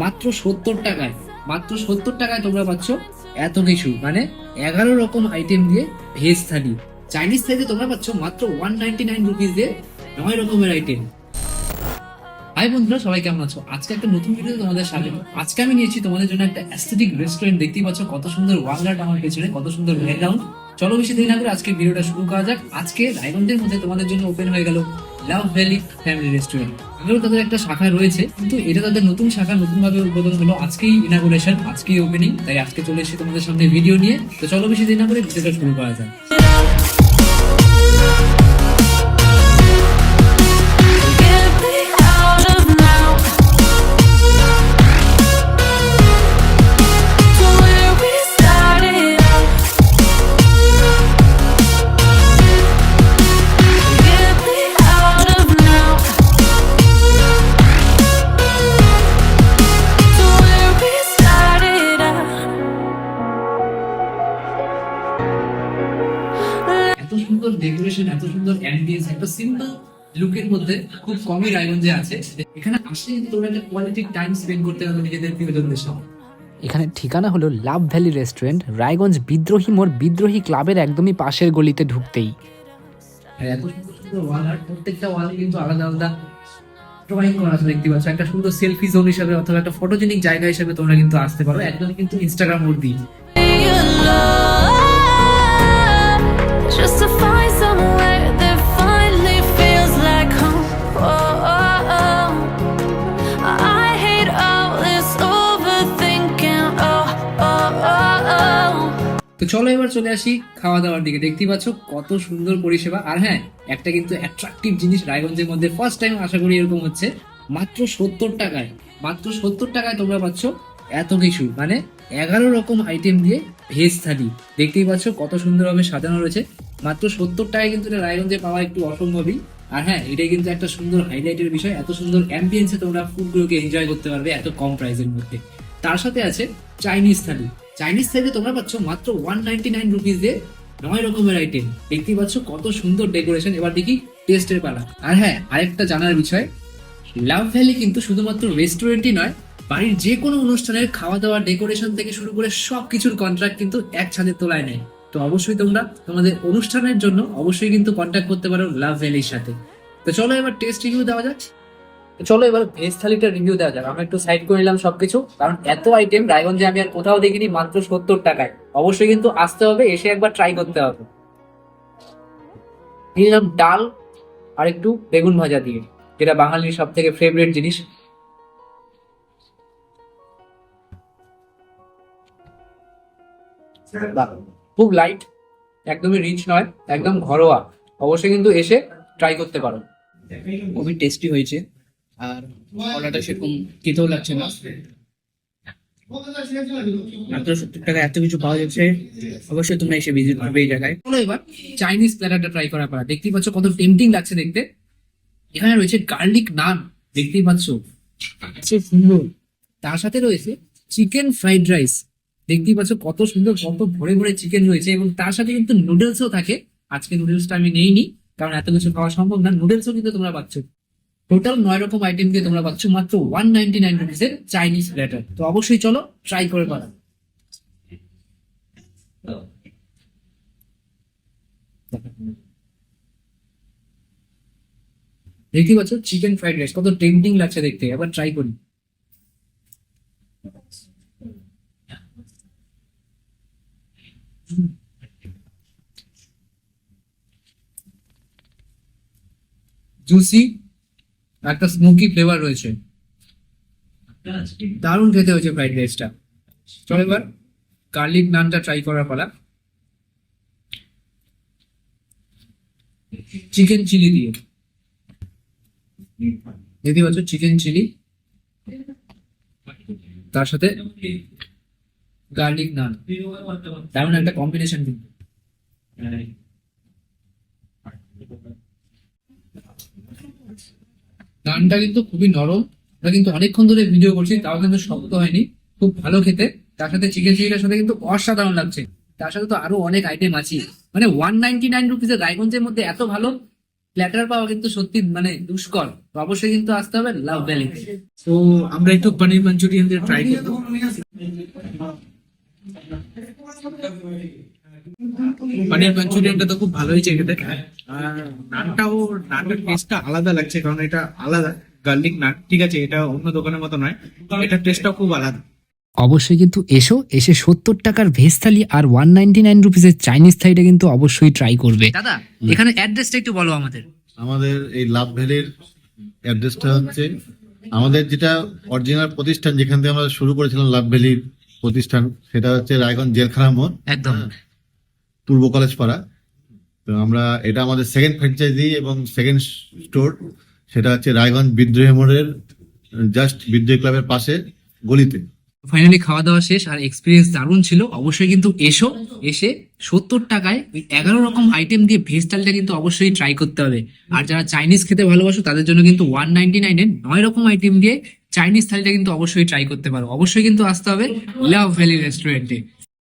মাত্র সত্তর টাকায়, মাত্র সত্তর টাকায় তোমরা পাচ্ছ এত কিছু। মানে এগারো রকম আইটেম দিয়ে ভেজ থালি। চাইনিজ থালিতে তোমরা পাচ্ছ মাত্র ওয়ান নাইনটি নাইন রুপিস দিয়ে নয় রকমের আইটেম হাই বন্ধুরা, সবাই কেমন আছো? আজকে একটা নতুন ভিডিও তোমাদের স্বাগত। আজকে আমি নিয়েছি তোমাদের জন্য একটা অ্যাস্থেটিক রেস্টুরেন্ট দেখতেই পাচ্ছ কত সুন্দর ওয়ালগার্ড আমার পেছনে, কত সুন্দর ব্যাকগ্রাউন্ড চলো বেশি দেরি না করে আজকে ভিডিওটা শুরু করা যাক। আজকে রায়গঞ্জের মধ্যে তোমাদের জন্য ওপেন হয়ে গেল লাভ ভ্যালি ফ্যামিলি রেস্টুরেন্ট আগেও তাদের একটা শাখা রয়েছে, কিন্তু এটা তাদের নতুন শাখা নতুন ভাবে উদ্বোধন হলো আজকেই ইনাগুরেশন আজকেই ওপেনিং তাই আজকে চলে এসেছি তোমাদের সামনে ভিডিও নিয়ে। তো চলো বেশি দিন না করে ভিডিওটা শুরু করা যাক। সুন্দর এত সুন্দর অ্যাম্বিয়েন্স একটা সিম্পল লুকের মধ্যে খুব কমই রায়গঞ্জে আছে। এখানে আসলে কিন্তু তোমরা একটা কোয়ালিটি টাইম স্পেন্ড করতে পারবে নিজেদের প্রিয়জনদের সঙ্গে। এখানে ঠিকানা হলো লাভ ভ্যালি রেস্টুরেন্ট রায়গঞ্জ বিদ্রোহী মোড় বিদ্রোহী ক্লাবের একদমই পাশের গলিতে ঢুকতেই। আর এত সুন্দর সুন্দর ওয়াল আর প্রত্যেকটা ওয়ালে কিন্তু আলাদা আলাদা ড্রয়িং করা আছে দেখতে পাচ্ছ। একটা সুন্দর সেলফি জোন হিসাবে অথবা একটা ফটোজেনিক জায়গা হিসাবে তোমরা কিন্তু আসতে পারো। একদম কিন্তু ইনস্টাগ্রাম worthy alone. তো চলো এবার চলে আসি খাওয়া দাওয়ার দিকে। দেখতেই পাচ্ছ কত সুন্দর পরিষেবা। আর হ্যাঁ একটা কিন্তু অ্যাট্রাকটিভ জিনিস রায়গঞ্জের মধ্যে ফার্স্ট টাইম আশা করি এরকম হচ্ছে। মাত্র সত্তর টাকায়, মাত্র সত্তর টাকায় তোমরা পাচ্ছ এত কিছু মানে এগারো রকম আইটেম দিয়ে ভেজ থালি। দেখতেই পাচ্ছ কত সুন্দরভাবে সাজানো রয়েছে। মাত্র সত্তর টাকায় কিন্তু এটা রায়গঞ্জে পাওয়া একটু অসম্ভবই। আর হ্যাঁ এটাই কিন্তু একটা সুন্দর হাইলাইটের বিষয়। এত সুন্দর অ্যাম্বিয়েন্সে তোমরা ফুডগুলোকে এনজয় করতে পারবে এত কম প্রাইসের মধ্যে। তার সাথে আছে চাইনিজ থালি। চাইনিজ থালিতে তোমরা পাচ্ছ মাত্র ওয়ান নাইনটি নাইন রুপিস দিয়ে নয় রকমের আইটেম দেখতেই পাচ্ছ কত সুন্দর ডেকোরেশন এবার দেখি টেস্টের পালা। আর হ্যাঁ আরেকটা জানার বিষয় লাভ ভ্যালি কিন্তু শুধুমাত্র রেস্টুরেন্টই নয়, বাড়ির যে কোনো অনুষ্ঠানের খাওয়া দাওয়া ডেকোরেশন থেকে শুরু করে সব কিছুর কন্ট্রাক্ট কিন্তু এক ছাদের তোলায় নেয়। তো অবশ্যই তোমরা তোমাদের অনুষ্ঠানের জন্য অবশ্যই কিন্তু কন্ট্যাক্ট করতে পারো লাভ ভ্যালির সাথে। তো চলো এবার টেস্ট রিভিউ দেওয়া তো চলো এবার ভেজ থালিটা রিভিউ দেওয়া যাক। আমরা একটু সাইড করে নিলাম সবকিছু। কারণ এত আইটেম রায়গঞ্জে আমি আর কোথাও দেখিনি, মাত্র সত্তর টাকায়। অবশ্যই কিন্তু আসতে হবে, এসে একবার ট্রাই করতে হবে। নিলাম ডাল আর একটু বেগুন ভাজা দিয়ে। যেটা বাঙালির সব থেকে ফেভারিট জিনিস। খুব লাইট একদমই রিচ নয়, একদম ঘরোয়া। অবশ্যই কিন্তু এসে ট্রাই করতে পারো। খুবই টেস্টি হয়েছে। আর কলাটা সেরকম খেতেও লাগছে না। মাত্র সত্তর টাকা এত কিছু পাওয়া যাচ্ছে। অবশ্যই তোমরা এসে ভিজিট করবে এই জায়গায়। চলো এবার চাইনিজ প্ল্যাটারটা ট্রাই পর দেখতেই পাচ্ছ কত টেম্পটিং লাগছে দেখতে। এখানে রয়েছে গার্লিক নান দেখতেই পাচ্ছ। সুন্দর। তার সাথে রয়েছে চিকেন ফ্রাইড রাইস দেখতেই পাচ্ছ কত সুন্দর কত ভরে ভরে চিকেন রয়েছে এবং তার সাথে কিন্তু নুডলসও থাকে। আজকে নুডলসটা আমি নেইনি কারণ এত কিছু খাওয়া সম্ভব না। নুডলসও কিন্তু তোমরা পাচ্ছ। টোটাল নয় রকম আইটেম দিয়ে তোমরা পাচ্ছ মাত্র ওয়ান নাইনটি নাইন রুপিসের চাইনিজ প্ল্যাটার তো অবশ্যই চলো ট্রাই করে পারা। দেখতেই পাচ্ছ চিকেন ফ্রাইড রাইস কত টেম্পটিং লাগছে দেখতে। এবার ট্রাই করি। জুসি একটা স্মোকি ফ্লেভার রয়েছে। দারুণ খেতে হয়েছে ফ্রাইড রাইসটা চলো এবার গার্লিক নানটা ট্রাই করার পালা। চিকেন চিলি দিয়ে। দেখতে পাচ্ছ চিকেন চিলি তার সাথে গার্লিক নান দারুণ একটা কম্বিনেশন কিন্তু। নানটা কিন্তু খুবই নরম। আমরা কিন্তু অনেকক্ষণ ধরে ভিডিও করছি, তাও কিন্তু শক্ত হয়নি। খুব ভালো খেতে। তার সাথে চিকেন চিলিটার সাথে কিন্তু অসাধারণ লাগছে। তার সাথে তো আরও অনেক আইটেম আছে। মানে ওয়ান নাইনটি নাইন রুপিসের রায়গঞ্জের মধ্যে এত ভালো প্ল্যাটার পাওয়া কিন্তু সত্যি মানে দুষ্কর। অবশ্যই কিন্তু আসতে হবে লাভ ভ্যালিতে তো। আমরা একটু পনির মাঞ্চুরিয়ান দিয়ে ট্রাই করব। পনির মাঞ্চুরিয়ানটা তো খুব ভালো হয়েছে খেতে আর নানটাও নানটার টেস্টটা আলাদা লাগছে কারণ এটা আলাদা। গার্লিক নান ঠিক আছে এটা অন্য দোকানের মতো নয় এটা টেস্টটাও খুব আলাদা। অবশ্যই কিন্তু এসো এসে সত্তর টাকার ভেজ থালি আর ওয়ান নাইনটি নাইন রুপিসের চাইনিজ থালিটা কিন্তু অবশ্যই ট্রাই করবে। দাদা এখানে অ্যাড্রেসটা একটু বলো আমাদের। আমাদের এই লাভ ভ্যালির অ্যাড্রেসটা হচ্ছে আমাদের যেটা অরিজিনাল প্রতিষ্ঠান যেখান থেকে আমরা শুরু করেছিলাম লাভ ভ্যালির প্রতিষ্ঠান সেটা হচ্ছে রায়গঞ্জ জেলখানা মোড়। একদম। পূর্ব কলেজ পাড়া। তো আমরা, এটা আমাদের সেকেন্ড ফ্র্যাঞ্চাইজি এবং সেকেন্ড স্টোর সেটা হচ্ছে রায়গঞ্জ বিদ্রোহী মোড়ের জাস্ট বিদ্রোহী ক্লাবের পাশে গলিতে। ফাইনালি খাওয়া দাওয়া শেষ আর এক্সপিরিয়েন্স দারুণ ছিল। অবশ্যই কিন্তু এসো, এসে সত্তর টাকায় ওই এগারো রকম আইটেম দিয়ে ভেজ থালিটা কিন্তু অবশ্যই ট্রাই করতে হবে। আর যারা চাইনিজ খেতে ভালোবাসো, তাদের জন্য কিন্তু ওয়ান নাইনটি নাইনের নয় রকম আইটেম দিয়ে চাইনিজ থালিটা কিন্তু অবশ্যই ট্রাই করতে পারো। অবশ্যই কিন্তু আসতে হবে লাভ ভ্যালি রেস্টুরেন্টে